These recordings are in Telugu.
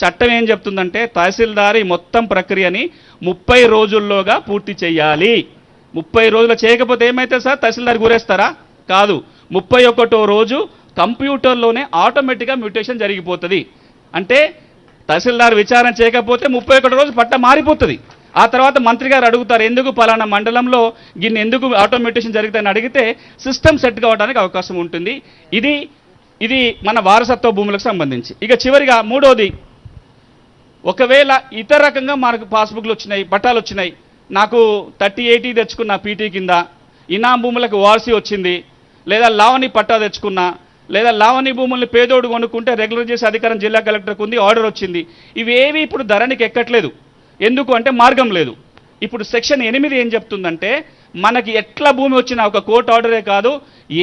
చట్టం ఏం చెప్తుందంటే తహసీల్దార్ ఈ మొత్తం ప్రక్రియని ముప్పై రోజుల్లోగా పూర్తి చేయాలి. ముప్పై రోజులు చేయకపోతే ఏమైతే సార్? తహసీల్దార్ గురేస్తారా? కాదు. ముప్పై ఒకటో రోజు కంప్యూటర్లోనే ఆటోమేటిక్గా మ్యూటేషన్ జరిగిపోతుంది. అంటే తహసీల్దార్ విచారణ చేయకపోతే ముప్పై ఒకటో రోజు పట్ట మారిపోతుంది. ఆ తర్వాత మంత్రి గారు అడుగుతారు ఎందుకు పలానా మండలంలో గిన్నె ఎందుకు ఆటోమేటేషన్ జరుగుతుందని అడిగితే సిస్టమ్ సెట్ కావడానికి అవకాశం ఉంటుంది. ఇది ఇది మన వారసత్వ భూములకు సంబంధించి. ఇక చివరిగా మూడోది ఒకవేళ ఇతర రకంగా మనకు పాస్బుక్లు వచ్చినాయి పట్టాలు వచ్చినాయి నాకు థర్టీ ఎయిటీ తెచ్చుకున్న పీటీ కింద ఇనాం భూములకు వార్సీ వచ్చింది లేదా లావణి పట్టా తెచ్చుకున్నా లేదా లావణి భూముల్ని పేదోడు కొనుక్కుంటే రెగ్యులర్ చేసే అధికారం జిల్లా కలెక్టర్కి ఉంది ఆర్డర్ వచ్చింది. ఇవేవి ఇప్పుడు ధరనికి ఎక్కట్లేదు. ఎందుకు అంటే మార్గం లేదు. ఇప్పుడు సెక్షన్ ఎనిమిది ఏం చెప్తుందంటే మనకి ఎట్లా భూమి వచ్చినా ఒక కోర్టు ఆర్డరే కాదు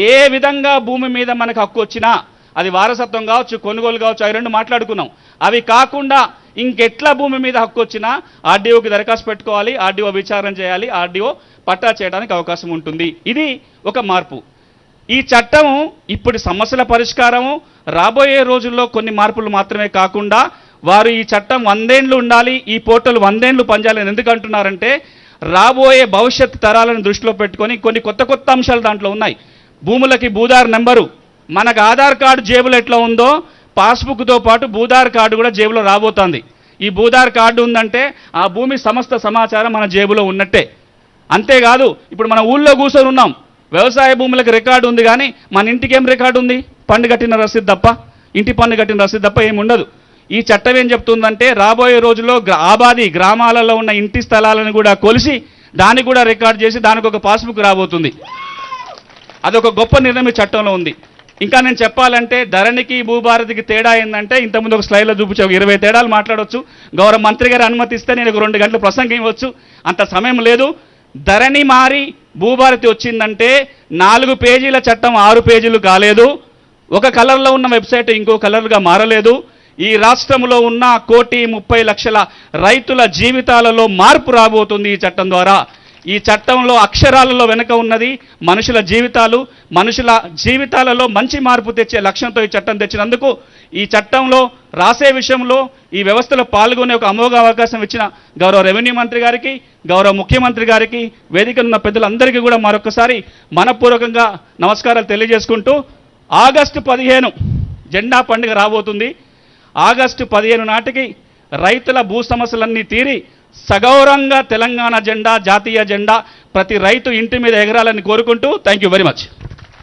ఏ విధంగా భూమి మీద మనకు హక్కు వచ్చినా అది వారసత్వం కావచ్చు కొనుగోలు కావచ్చు అవి రెండు మాట్లాడుకున్నాం. అవి కాకుండా ఇంకెట్లా భూమి మీద హక్కు వచ్చినా ఆర్డీఓకి దరఖాస్తు పెట్టుకోవాలి ఆర్డీఓ విచారణ చేయాలి ఆర్డీఓ పట్టా చేయడానికి అవకాశం ఉంటుంది. ఇది ఒక మార్పు. ఈ చట్టం ఇప్పుడు సమస్యల పరిష్కారము. రాబోయే రోజుల్లో కొన్ని మార్పులు మాత్రమే కాకుండా వారు ఈ చట్టం వందేండ్లు ఉండాలి ఈ పోర్టల్ వందేండ్లు పనిచేయాలని ఎందుకు అంటున్నారంటే రాబోయే భవిష్యత్ తరాలను దృష్టిలో పెట్టుకొని కొన్ని కొత్త కొత్త అంశాలు దాంట్లో ఉన్నాయి. భూములకి భూదార్ నెంబరు. మనకు ఆధార్ కార్డు జేబులో ఎట్లా ఉందో పాస్బుక్తో పాటు భూదార్ కార్డు కూడా జేబులో రాబోతోంది. ఈ భూదార్ కార్డు ఉందంటే ఆ భూమి సమస్త సమాచారం మన జేబులో ఉన్నట్టే. అంతేకాదు ఇప్పుడు మన ఊళ్ళో కూర్చొని ఉన్నాం. వ్యవసాయ భూములకు రికార్డు ఉంది కానీ మన ఇంటికి ఏం రికార్డు ఉంది? పన్ను కట్టిన రసీదు తప్ప ఇంటి పన్ను కట్టిన రసీదు తప్ప ఏమి ఉండదు. ఈ చట్టం ఏం చెప్తుందంటే రాబోయే రోజుల్లో ఆబాది గ్రామాలలో ఉన్న ఇంటి స్థలాలను కూడా కొలిసి దాన్ని కూడా రికార్డ్ చేసి దానికి ఒక పాస్బుక్ రాబోతుంది. అదొక గొప్ప నిర్ణయం చట్టంలో ఉంది. ఇంకా నేను చెప్పాలంటే ధరణికి భూభారతికి తేడా ఏంటంటే ఇంతకుముందు ఒక స్లైడ్లో చూపించే ఒక ఇరవై తేడాలు మాట్లాడవచ్చు గౌరవ మంత్రి గారు అనుమతిస్తే నేను ఒక రెండు గంటలు ప్రసంగం ఇవ్వచ్చు. అంత సమయం లేదు. ధరణి మారి భూభారతి వచ్చిందంటే నాలుగు పేజీల చట్టం ఆరు పేజీలు కాలేదు. ఒక కలర్లో ఉన్న వెబ్సైట్ ఇంకో కలర్గా మారలేదు. ఈ రాష్ట్రంలో ఉన్న కోటి ముప్పై లక్షల రైతుల జీవితాలలో మార్పు రాబోతుంది ఈ చట్టం ద్వారా. ఈ చట్టంలో అక్షరాలలో వెనుక ఉన్నది మనుషుల జీవితాలు మనుషుల జీవితాలలో మంచి మార్పు తెచ్చే లక్ష్యంతో ఈ చట్టం తెచ్చినందుకు ఈ చట్టంలో రాసే విషయంలో ఈ వ్యవస్థలో పాల్గొనే ఒక అమోఘ అవకాశం ఇచ్చిన గౌరవ రెవెన్యూ మంత్రి గారికి గౌరవ ముఖ్యమంత్రి గారికి వేదిక ఉన్న పెద్దలందరికీ కూడా మరొకసారి మనపూర్వకంగా నమస్కారాలు తెలియజేసుకుంటూ ఆగస్టు పదిహేను జెండా పండుగ రాబోతుంది. ఆగస్టు పదిహేను నాటికి రైతుల భూ సమస్యలన్నీ తీరి సగౌరవంగా తెలంగాణ జెండా జాతీయ జెండా ప్రతి రైతు ఇంటి మీద ఎగరాలని కోరుకుంటూ థ్యాంక్ యూ వెరీ మచ్